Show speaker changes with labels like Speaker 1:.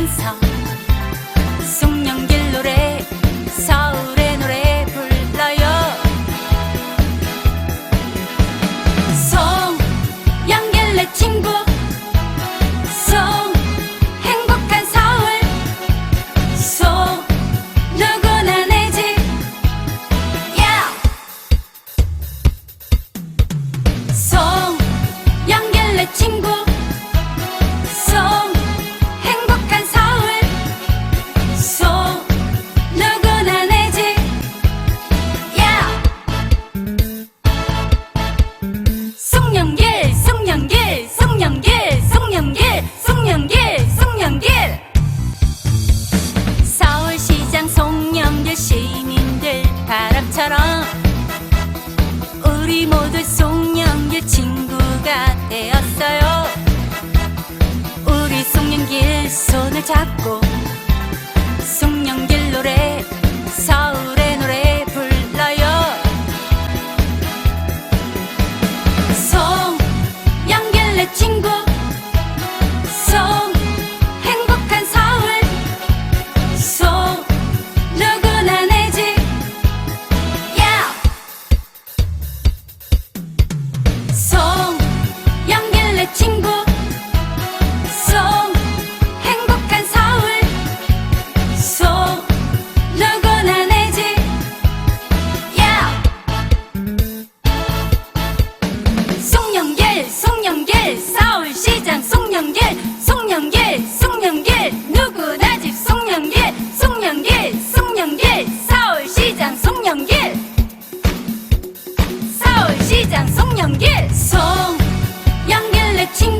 Speaker 1: 부르면서 송영길 노래 서울의 노래 불러요. 송영길 내 친구 송 행복한 서울. 송 누구나 내 집 야! 송영길 내 친구 모두 송영길 친구가 되었어요. 우리 송영길 손을 잡고 송영길 송영길 송영길. 누구나 집 송영길 송영길 송영길. 서울시장 송영길. 서울시장 송영길. 송영길 내 친구